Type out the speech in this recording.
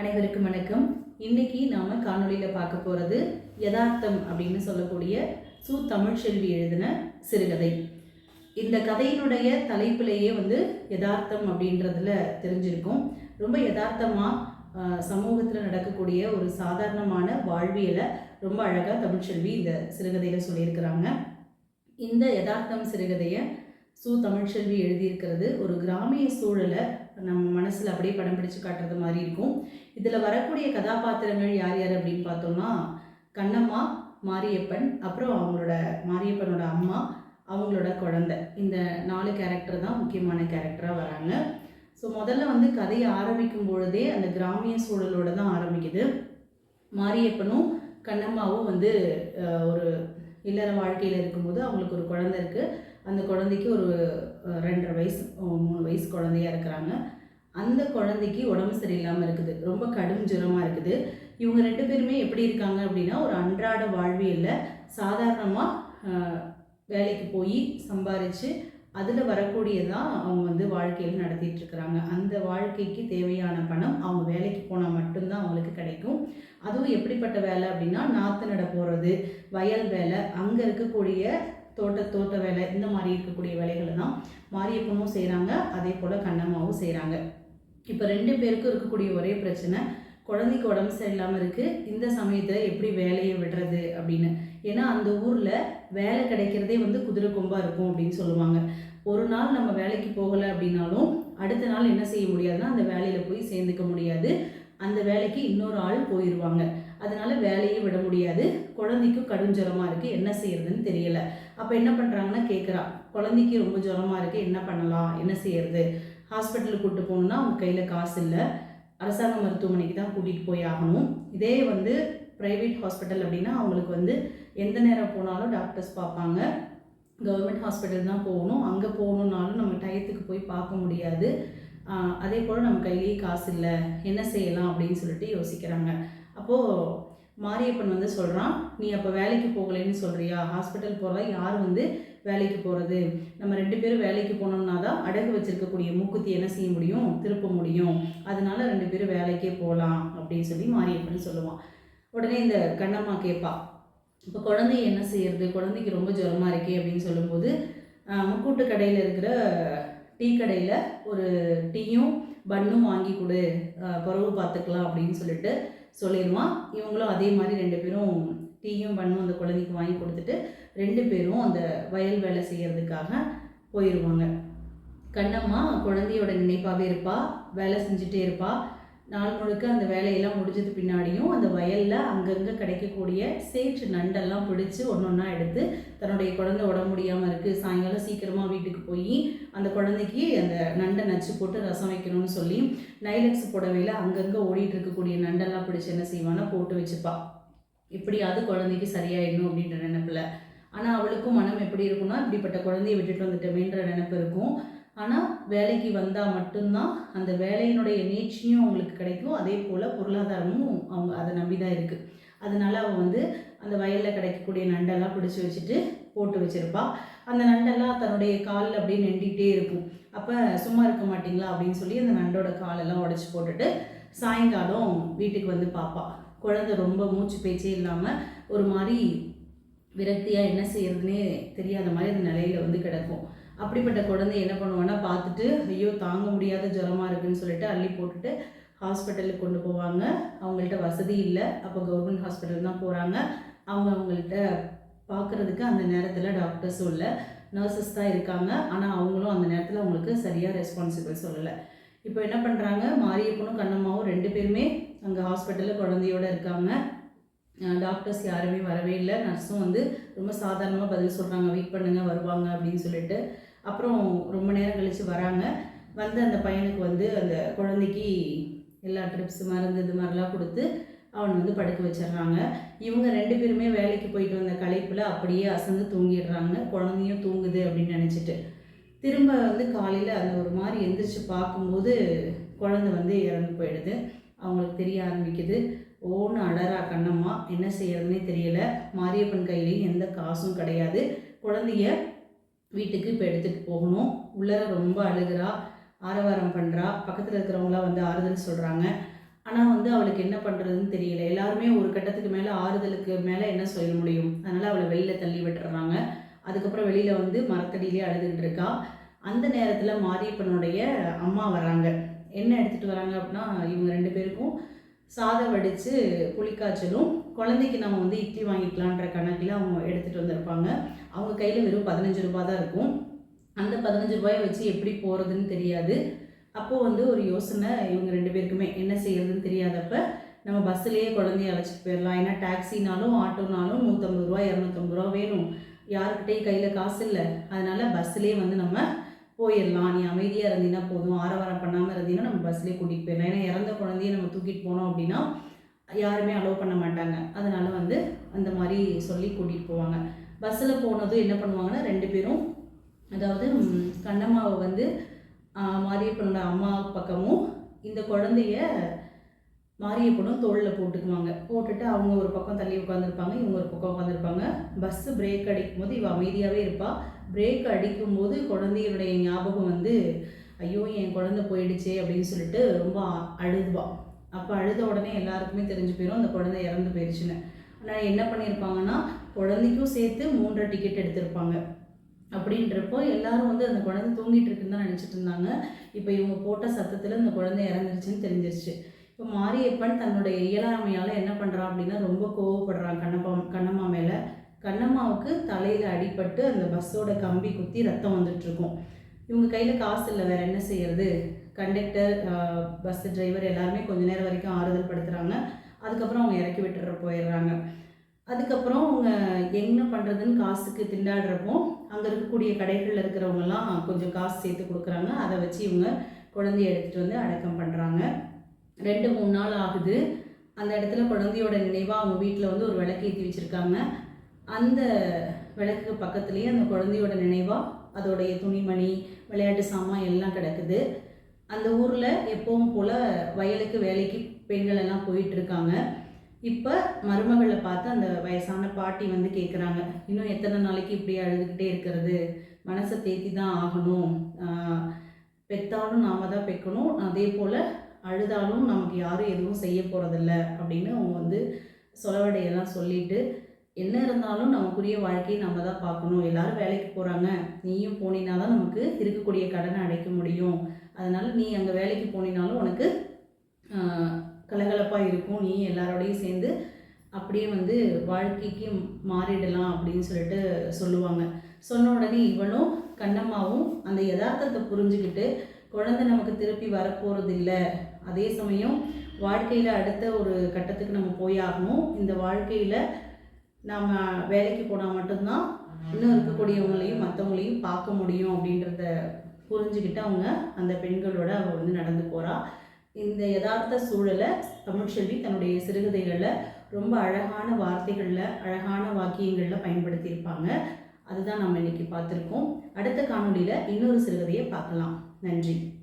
அனைவருக்கும் வணக்கம். இன்னைக்கு நாம காணொளியில பார்க்க போறது யதார்த்தம் அப்படின்னு சொல்லக்கூடிய சு தமிழ்ச்செல்வி எழுதின சிறுகதை. இந்த கதையினுடைய தலைப்பிலேயே வந்து யதார்த்தம் அப்படின்றதுல தெரிஞ்சிருக்கும். ரொம்ப யதார்த்தமா சமூகத்தில் நடக்கக்கூடிய ஒரு சாதாரணமான வாழ்வியலை ரொம்ப அழகாக தமிழ்ச்செல்வி இந்த சிறுகதையில் சொல்லியிருக்கிறாங்க. இந்த யதார்த்தம் சிறுகதையை சு தமிழ்ச்செல்வி எழுதியிருக்கிறது ஒரு கிராமிய சூழலை நம்ம மனசில் அப்படியே படம் பிடிச்சு காட்டுறது மாதிரி இருக்கும். இதில் வரக்கூடிய கதாபாத்திரங்கள் யார் யார் அப்படின்னு பார்த்தோம்னா கண்ணம்மா மாரியப்பன் அப்புறம் அவங்களோட மாரியப்பனோட அம்மா அவங்களோட குழந்தை. இந்த நாலு கேரக்டர் தான் முக்கியமான கேரக்டராக வராங்க. ஸோ முதல்ல வந்து கதையை ஆரம்பிக்கும் பொழுதே அந்த கிராமிய சூழலோட தான் ஆரம்பிக்குது. மாரியப்பனும் கண்ணம்மாவும் வந்து ஒரு இல்லற வாழ்க்கையில் இருக்கும்போது அவங்களுக்கு ஒரு குழந்தை இருக்குது அந்த குழந்தைக்கு ஒரு ரெண்டரை வயசு மூணு வயசு குழந்தையா இருக்கிறாங்க. அந்த குழந்தைக்கு உடம்பு சரியில்லாமல் இருக்குது. ரொம்ப கடும் ஜுரமாக இருக்குது. இவங்க ரெண்டு பேருமே எப்படி இருக்காங்க அப்படின்னா ஒரு அன்றாட வாழ்வியலில் சாதாரணமாக வேலைக்கு போய் சம்பாரித்து அதில் வரக்கூடியதான் அவங்க வந்து வாழ்க்கையில் நடத்திட்டு இருக்கிறாங்க. அந்த வாழ்க்கைக்கு தேவையான பணம் அவங்க வேலைக்கு போனால் மட்டும்தான் அவங்களுக்கு கிடைக்கும். அதுவும் எப்படிப்பட்ட வேலை அப்படின்னா நாற்று நட போகிறது வயல் வேலை அங்கே இருக்கக்கூடிய தோட்ட தோட்ட வேலை இந்த மாதிரி இருக்கக்கூடிய வேலைகளை தான் மாரியப்பனும் செய்கிறாங்க அதே போல் கண்ணம்மாவும் செய்கிறாங்க இப்போ ரெண்டு பேருக்கும் இருக்கக்கூடிய ஒரே பிரச்சனை குழந்தைக்கு உடம்பு சரியில்லாமல் இருக்குது இந்த சமயத்தில் எப்படி வேலையை விடுறது அப்படின்னு. ஏன்னா அந்த ஊரில் வேலை கிடைக்கிறதே வந்து குதிரை கொம்பாக இருக்கும் அப்படின்னு சொல்லுவாங்க. ஒரு நாள் நம்ம வேலைக்கு போகலை அப்படின்னாலும் அடுத்த நாள் என்ன செய்ய முடியாதுன்னா அந்த வேலையில் போய் சேர்ந்துக்க முடியாது. அந்த வேலைக்கு இன்னொரு ஆள் போயிடுவாங்க அதனால வேலையை விட முடியாது. குழந்தைக்கும் கடும் ஜுரமாக இருக்குது என்ன செய்யறதுன்னு தெரியல. அப்போ என்ன பண்ணுறாங்கன்னா கேட்குறா குழந்தைக்கு ரொம்ப ஜுரமாக இருக்குது என்ன பண்ணலாம்? என்ன செய்யறது? ஹாஸ்பிட்டலுக்கு கூப்பிட்டு போகணுன்னா அவங்க கையில் காசு இல்லை. அரசாங்க மருத்துவமனைக்கு தான் கூட்டிகிட்டு போய் ஆகணும். இதே வந்து ப்ரைவேட் ஹாஸ்பிட்டல் அப்படின்னா அவங்களுக்கு வந்து எந்த நேரம் போனாலும் டாக்டர்ஸ் பார்ப்பாங்க. கவர்மெண்ட் ஹாஸ்பிட்டல் தான் போகணும். அங்கே போகணுன்னாலும் நம்ம டயத்துக்கு போய் பார்க்க முடியாது. அதே போல் நம்ம கையிலேயே காசு இல்லை. என்ன செய்யலாம் அப்படின்னு சொல்லிட்டு யோசிக்கிறாங்க. அப்போது மாரியப்பன் வந்து சொல்கிறான் நீ அப்போ வேலைக்கு போகலைன்னு சொல்கிறியா ஹாஸ்பிட்டல் போகிறதா யார் வந்து வேலைக்கு போகிறது நம்ம ரெண்டு பேரும் வேலைக்கு போனோம்னா தான் அடகு வச்சிருக்கக்கூடிய மூக்குத்தி என்ன செய்ய முடியும்? திருப்ப முடியும். அதனால ரெண்டு பேரும் வேலைக்கே போகலாம் அப்படின்னு சொல்லி மாரியப்பன் சொல்லுவான். உடனே இந்த கண்ணம்மா கேட்பா இப்போ குழந்தை என்ன செய்யறது? குழந்தைக்கு ரொம்ப ஜுரமாக இருக்கே அப்படின்னு சொல்லும்போது முக்கூட்டு கடையில் இருக்கிற டீ கடையில் ஒரு டீயும் பன்னும் வாங்கி கொடு. ஆஹ், பார்த்துக்கலாம் அப்படின்னு சொல்லிட்டு சொல்லிடுவான் இவங்களும் அதே மாதிரி ரெண்டு பேரும் டீயும் பண்ணும் அந்த குழந்தைக்கு வாங்கி கொடுத்துட்டு ரெண்டு பேரும் அந்த வயல் வேலை செய்கிறதுக்காக போயிடுவாங்க கண்ணம்மா குழந்தையோட நினைப்பாகவே இருப்பா வேலை செஞ்சுட்டே இருப்பாள் நாள் முழுக்க அந்த வேலையெல்லாம் முடிஞ்சது பின்னாடியும் அந்த வயலில் அங்கங்கே கிடைக்கக்கூடிய சேற்று நண்டெல்லாம் பிடிச்சி ஒன்று ஒன்றா எடுத்து தன்னுடைய குழந்தை உடம்பு முடியாமல் இருக்குது சாயங்காலம் சீக்கிரமாக வீட்டுக்கு போய் அந்த குழந்தைக்கு அந்த நண்டை நச்சு போட்டு ரசம் வைக்கணும்னு சொல்லி நைலக்ஸ் புடவையில் அங்கங்கே ஓடிட்டு இருக்கக்கூடிய நண்டெல்லாம் பிடிச்சி என்ன செய்வானா போட்டு வச்சுப்பா. இப்படியாவது குழந்தைக்கு சரியாயிடணும் அப்படின்ற நினைப்பில். ஆனால் அவளுக்கும் மனம் எப்படி இருக்கும்னா இப்படிப்பட்ட குழந்தைய விட்டுட்டு வந்துட்டோமேன்ற நினைப்பு இருக்கும். ஆனால் வேலைக்கு வந்தால் மட்டும்தான் அந்த வேலையினுடைய நீட்சியும் அவங்களுக்கு கிடைக்கும் அதே போல் பொருளாதாரமும் அவங்க அதை நம்பி தான் இருக்குது அதனால் அவள் வந்து அந்த வயலில் கிடைக்கக்கூடிய நண்டெல்லாம் பிடிச்சி வச்சுட்டு போட்டு வச்சுருப்பா. அந்த நண்டெல்லாம் தன்னுடைய காலில் அப்படியே நெண்டிகிட்டே இருக்கும். அப்போ சும்மா இருக்க மாட்டிங்களா? அப்படின்னு சொல்லி அந்த நண்டோட காலெல்லாம் உடச்சி போட்டுட்டு சாயங்காலம் வீட்டுக்கு வந்து பார்ப்பா குழந்தை ரொம்ப மூச்சு பேச்சே இல்லாமல் ஒரு மாதிரி விரக்தியாக என்ன செய்யறதுனே தெரியாத மாதிரி அந்த நிலையில வந்து கிடக்கும். அப்படிப்பட்ட குழந்தை என்ன பண்ணுவான்னா பார்த்துட்டு ஐயோ தாங்க முடியாத ஜுரமாக இருக்குன்னு சொல்லிட்டு அள்ளி போட்டுட்டு ஹாஸ்பிட்டலுக்கு கொண்டு போவாங்க. அவங்கள்ட்ட வசதி இல்லை. அப்போ கவர்மெண்ட் ஹாஸ்பிட்டல் தான் போகிறாங்க அவங்க அவங்கள்ட்ட பார்க்குறதுக்கு அந்த நேரத்தில் டாக்டர்ஸும் இல்லை. நர்சஸ் தான் இருக்காங்க. ஆனால் அவங்களும் அந்த நேரத்தில் அவங்களுக்கு சரியாக ரெஸ்பான்சிபிள் சொல்லலை. இப்போ என்ன பண்ணுறாங்க மாரியப்பனும் கண்ணம்மாவும் ரெண்டு பேருமே அங்கே ஹாஸ்பிட்டலில் குழந்தையோட இருக்காங்க. டாக்டர்ஸ் யாருமே வரவே இல்லை. நர்ஸும் வந்து ரொம்ப சாதாரணமாக பதில் சொல்கிறாங்க வெயிட் பண்ணுங்கள் வருவாங்க அப்படின்னு சொல்லிட்டு அப்புறம் ரொம்ப நேரம் கழித்து வராங்க. வந்து அந்த பையனுக்கு வந்து அந்த குழந்தைக்கு எல்லா ட்ரிப்ஸ் மருந்து இது மாதிரிலாம் கொடுத்து அவன் வந்து படுக்க வச்சிடுறாங்க. இவங்க ரெண்டு பேருமே வேலைக்கு போயிட்டு வந்த களைப்பில் அப்படியே அசந்து தூங்கிடுறாங்க. குழந்தையும் தூங்குது அப்படின்னு நினச்சிட்டு. திரும்ப வந்து காலையில் அந்த ஒரு மாதிரி எந்திரிச்சு பார்க்கும்போது குழந்தை வந்து இறந்து போயிடுது. அவங்களுக்கு தெரிய ஆரம்பிக்குது. ஓன்னு அடரா கண்ணம்மா என்ன செய்யறதுனே தெரியல. மாரியப்பன் கையிலையும் எந்த காசும் கிடையாது. குழந்தைய வீட்டுக்கு இப்போ எடுத்துகிட்டு போகணும். உள்ளர ரொம்ப அழுகிறா ஆரவாரம் பண்ணுறா பக்கத்தில் இருக்கிறவங்களாம் வந்து ஆறுதல் சொல்கிறாங்க ஆனால் வந்து அவளுக்கு என்ன பண்ணுறதுன்னு தெரியல. எல்லாருமே ஒரு கட்டத்துக்கு மேலே ஆறுதலுக்கு மேலே என்ன சொல்ல முடியும்? அதனால் அவளை வெளியில் தள்ளி விட்டுறாங்க. அதுக்கப்புறம் வெளியில் வந்து மரத்தடியிலே அழுதுகிட்டு இருக்கா. அந்த நேரத்தில் மாரியப்பனுடைய அம்மா வராங்க. என்ன எடுத்துகிட்டு வராங்க அப்படின்னா இவங்க ரெண்டு பேருக்கும் சாதம் வடித்து புளிக்காய்ச்சலும் குழந்தைக்கு நம்ம வந்து இட்லி வாங்கிக்கலான்ற கணக்கில் அவங்க எடுத்துகிட்டு வந்திருப்பாங்க. அவங்க கையில் வெறும் பதினஞ்சு ரூபா தான் இருக்கும். அந்த பதினஞ்சு ரூபாயை வச்சு எப்படி போகிறதுன்னு தெரியாது. அப்போது வந்து ஒரு யோசனை இவங்க ரெண்டு பேருக்குமே என்ன செய்யறதுன்னு தெரியாதப்ப நம்ம பஸ்ஸுலேயே குழந்தைய அழைச்சிட்டு போயிடலாம் ஏன்னா டாக்ஸினாலும் ஆட்டோனாலும் நூற்றம்பது ரூபா இரநூத்தம்பது ரூபா வேணும். யாருக்கிட்டையும் கையில் காசு இல்லை. அதனால் பஸ்ஸுலேயே வந்து நம்ம போயிடலாம். நீ அமைதியாக இருந்தீங்கன்னா போதும். ஆரவாரம் பண்ணாமல் இருந்தீங்கன்னா நம்ம பஸ்லேயே கூட்டிகிட்டு போயிடலாம். ஏன்னா இறந்த குழந்தைய நம்ம தூக்கிட்டு போனோம் அப்படின்னா யாருமே அலோவ் பண்ண மாட்டாங்க. அதனால் வந்து அந்த மாதிரி சொல்லி கூட்டிகிட்டு போவாங்க. பஸ்ஸில் போனதும் என்ன பண்ணுவாங்கன்னா ரெண்டு பேரும் அதாவது கண்ணம்மாவை வந்து மாரியப்பனோட அம்மா பக்கமும் இந்த குழந்தைய மாரியப்பனும் தோளில் போட்டுக்குவாங்க. போட்டுட்டு அவங்க ஒரு பக்கம் தள்ளி உட்காந்துருப்பாங்க இவங்க ஒரு பக்கம் உட்காந்துருப்பாங்க பஸ்ஸு பிரேக் அடிக்கும் போது இவள் அமைதியாகவே இருப்பாள் பிரேக் அடிக்கும்போது குழந்தையினுடைய ஞாபகம் வந்து ஐயோ என் குழந்தை போயிடுச்சே அப்படின்னு சொல்லிட்டு ரொம்ப அ- அப்போ அழுத உடனே எல்லாருக்குமே தெரிஞ்சு போயிடும் அந்த குழந்தை இறந்து போயிடுச்சுன்னு. ஆனால் என்ன பண்ணியிருப்பாங்கன்னா குழந்தைக்கும் சேர்த்து மூன்றரை டிக்கெட் எடுத்திருப்பாங்க. அப்படின்றப்போ எல்லாரும் வந்து அந்த குழந்தை தூங்கிட்டு இருக்குன்னு தான் நினச்சிட்டு இருந்தாங்க. இப்போ இவங்க போட்ட சத்தத்தில் அந்த குழந்தை இறந்துருச்சுன்னு தெரிஞ்சிருச்சு. இப்போ மாரியப்பன் தன்னுடைய இயலாமையால் என்ன பண்ணுறான் அப்படின்னா ரொம்ப கோவப்படுறான் கண்ணப்பா கண்ணம்மா மேலே. கண்ணம்மாவுக்கு தலையில் அடிபட்டு அந்த பஸ்ஸோட கம்பி குத்தி ரத்தம் வந்துட்டுருக்கும். இவங்க கையில் காசு இல்லை வேற என்ன செய்யறது? கண்டக்டர் பஸ் டிரைவர் எல்லாருமே கொஞ்ச நேரம் வரைக்கும் ஆறுதல் படுத்துகிறாங்க அதுக்கப்புறம் அவங்க இறக்கி விட்டுற போயிடுறாங்க. அதுக்கப்புறம் அவங்க என்ன பண்ணுறதுன்னு காசுக்கு திண்டாடுறப்போ அங்கே இருக்கக்கூடிய கடைகளில் இருக்கிறவங்கலாம் கொஞ்சம் காசு சேர்த்து கொடுக்குறாங்க. அதை வச்சு இவங்க குழந்தைய எடுத்துகிட்டு வந்து அடக்கம் பண்ணுறாங்க ரெண்டு மூணு நாள் ஆகுது. அந்த இடத்துல குழந்தையோட நினைவாக அவங்க வீட்டில் வந்து ஒரு விளக்கு ஏற்றி வச்சுருக்காங்க. அந்த விளக்கு பக்கத்துலேயே அந்த குழந்தையோட நினைவாக அதோடைய துணிமணி விளையாட்டு சாமான் எல்லாம் கிடக்குது. அந்த ஊரில் எப்பவும் போல் வயலுக்கு வேலைக்கு பெண்கள் எல்லாம் போயிட்டுருக்காங்க. இப்போ மருமகளை பார்த்து அந்த வயசான பாட்டி வந்து கேட்குறாங்க இன்னும் எத்தனை நாளைக்கு இப்படி அழுதுகிட்டே இருக்கிறது? மனசை தேத்தி தான் ஆகணும் பெத்தாலும் நாம தான் பெக்கணும். அதே போல் அழுதாலும் நமக்கு யாரும் எதுவும் செய்ய போகிறதில்ல அப்படின்னு அவங்க வந்து சொலவடையெல்லாம் சொல்லிட்டு என்ன இருந்தாலும் நமக்குரிய வாழ்க்கையை நம்ம தான் பார்க்கணும். எல்லாரும் வேலைக்கு போகிறாங்க நீயும் போனினா தான் நமக்கு இருக்கக்கூடிய கடனை அடைக்க முடியும். அதனால் நீ அங்கே வேலைக்கு போனினாலும் உனக்கு கலகலப்பாக இருக்கும். நீ எல்லாரோடையும் சேர்ந்து அப்படியே வந்து வாழ்க்கைக்கு மாறிடலாம் அப்படின்னு சொல்லிட்டு சொல்லுவாங்க. சொன்ன உடனே இவனும் கண்ணம்மாவும் அந்த யதார்த்தத்தை புரிஞ்சுக்கிட்டு குழந்தை நமக்கு திருப்பி வரப்போகிறது இல்லை அதே சமயம் வாழ்க்கையில் அடுத்த ஒரு கட்டத்துக்கு நம்ம போய் ஆகணும். இந்த வாழ்க்கையில் நாம் வேலைக்கு போனால் மட்டும்தான் இன்னும் இருக்கக்கூடியவங்களையும் மற்றவங்களையும் பார்க்க முடியும் அப்படின்றத புரிஞ்சுக்கிட்டு அவங்க அந்த பெண்களோட அவள் வந்து நடந்து போகிறாள் இந்த யதார்த்த சூழலை தமிழ்ச்செல்வி தன்னுடைய சிறுகதைகளில் ரொம்ப அழகான வார்த்தைகளில் அழகான வாக்கியங்களில் பயன்படுத்தியிருப்பாங்க. அதுதான் நம்ம இன்னைக்கு பார்த்துருக்கோம். அடுத்த காணொலியில் இன்னொரு சிறுகதையை பார்க்கலாம். நன்றி.